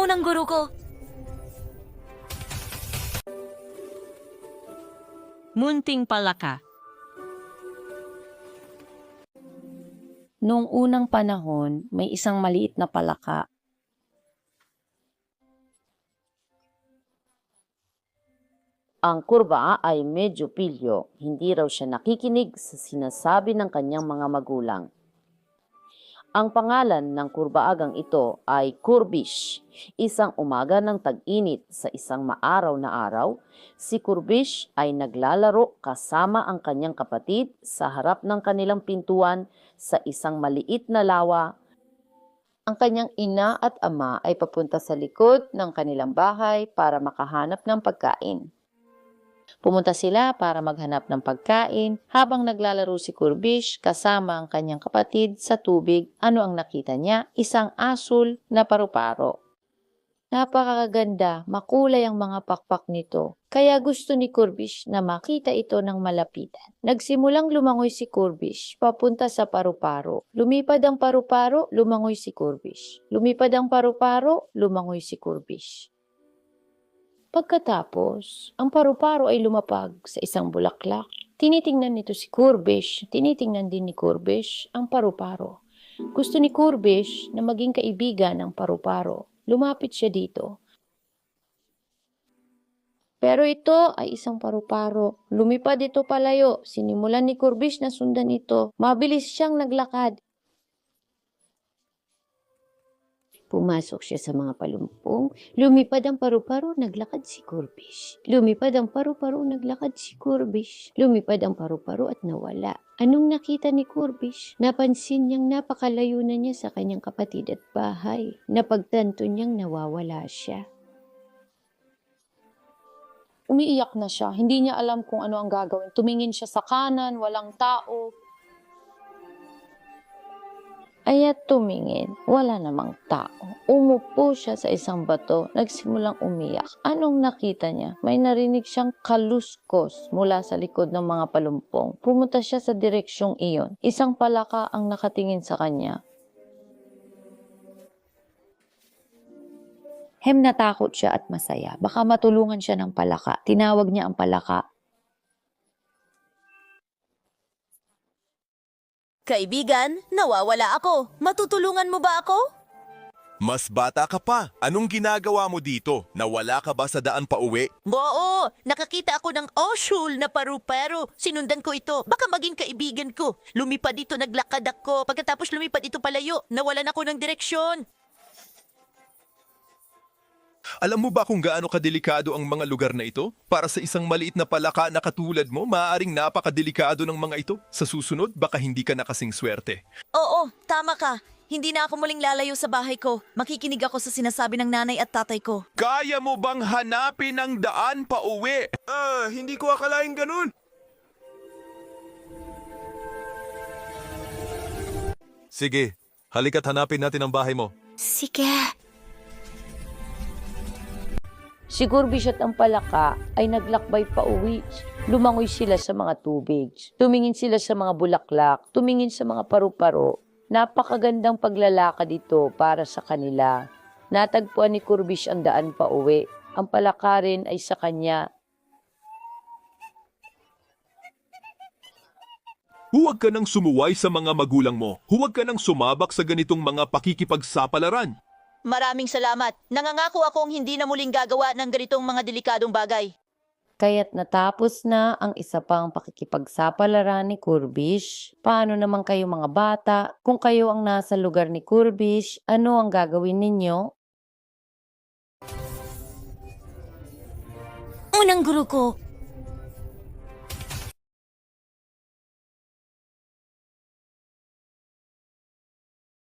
Unang guro ko. Munting palaka. Noong unang panahon, may isang maliit na palaka. Ang kurba ay medyo pilyo, hindi raw siya nakikinig sa sinasabi ng kanyang mga magulang. Ang pangalan ng kurbaagang ito ay Kurbish. Isang umaga ng tag-init sa isang maaraw na araw, si Kurbish ay naglalaro kasama ang kanyang kapatid sa harap ng kanilang pintuan sa isang maliit na lawa. Ang kanyang ina at ama ay papunta sa likod ng kanilang bahay para makahanap ng pagkain. Pumunta sila para maghanap ng pagkain habang naglalaro si Kurbish kasama ang kanyang kapatid sa tubig. Ano ang nakita niya? Isang asul na paru-paro. Napakaganda, makulay ang mga pakpak nito. Kaya gusto ni Kurbish na makita ito ng malapitan. Nagsimulang lumangoy si Kurbish papunta sa paru-paro. Lumipad ang paru-paro, lumangoy si Kurbish. Lumipad ang paru-paro, lumangoy si Kurbish. Pagkatapos, ang paru-paro ay lumapag sa isang bulaklak. Tinitingnan nito si Kurbish, tinitingnan din ni Kurbish ang paru-paro. Gusto ni Kurbish na maging kaibigan ng paru-paro. Lumapit siya dito. Pero ito ay isang paru-paro. Lumipad ito palayo. Sinimulan ni Kurbish na sundan ito. Mabilis siyang naglakad. Pumasok siya sa mga palumpong. Lumipad ang paru-paro, naglakad si Kurbish. Lumipad ang paru-paro, naglakad si Kurbish. Lumipad ang paru-paro at nawala. Anong nakita ni Kurbish? Napansin niyang napakalayo na niya sa kanyang kapatid at bahay. Napagtanto niyang nawawala siya. Umiiyak na siya. Hindi niya alam kung ano ang gagawin. Tumingin siya sa kanan, walang tao. Aya't tumingin, wala namang tao. Umupo siya sa isang bato, nagsimulang umiyak. Anong nakita niya? May narinig siyang kaluskos mula sa likod ng mga palumpong. Pumunta siya sa direksyong iyon. Isang palaka ang nakatingin sa kanya. Hem natakot siya at masaya. Baka matulungan siya ng palaka. Tinawag niya ang palaka. Kaibigan, nawawala ako. Matutulungan mo ba ako? Mas bata ka pa. Anong ginagawa mo dito? Nawala ka ba sa daan pa uwi? Oo, nakakita ako ng oshul na paru-paro. Sinundan ko ito. Baka maging kaibigan ko. Lumipad dito, naglakad ako. Pagkatapos lumipad ito palayo, nawalan ako ng direksyon. Alam mo ba kung gaano kadelikado ang mga lugar na ito? Para sa isang maliit na palaka na katulad mo, maaaring napakadelikado ng mga ito. Sa susunod, baka hindi ka nakasing swerte. Oo, tama ka. Hindi na ako muling lalayo sa bahay ko. Makikinig ako sa sinasabi ng nanay at tatay ko. Kaya mo bang hanapin ang daan pa uwi? Ah, hindi ko akalain ganun. Sige, halika't hanapin natin ang bahay mo. Sige. Si Gurbish at ang palaka ay naglakbay pa uwi. Lumangoy sila sa mga tubig. Tumingin sila sa mga bulaklak. Tumingin sa mga paru-paro. Napakagandang paglalakad ito para sa kanila. Natagpuan ni Kurbish ang daan pa uwi. Ang palaka rin ay sa kanya. Huwag ka nang sumuway sa mga magulang mo. Huwag ka nang sumabak sa ganitong mga pakikipagsapalaran. Maraming salamat. Nangangako akong hindi na muling gagawa ng ganitong mga delikadong bagay. Kaya't natapos na ang isa pang pakikipagsapalaran ni Kurbish. Paano naman kayo mga bata? Kung kayo ang nasa lugar ni Kurbish, ano ang gagawin ninyo? Unang guro ko,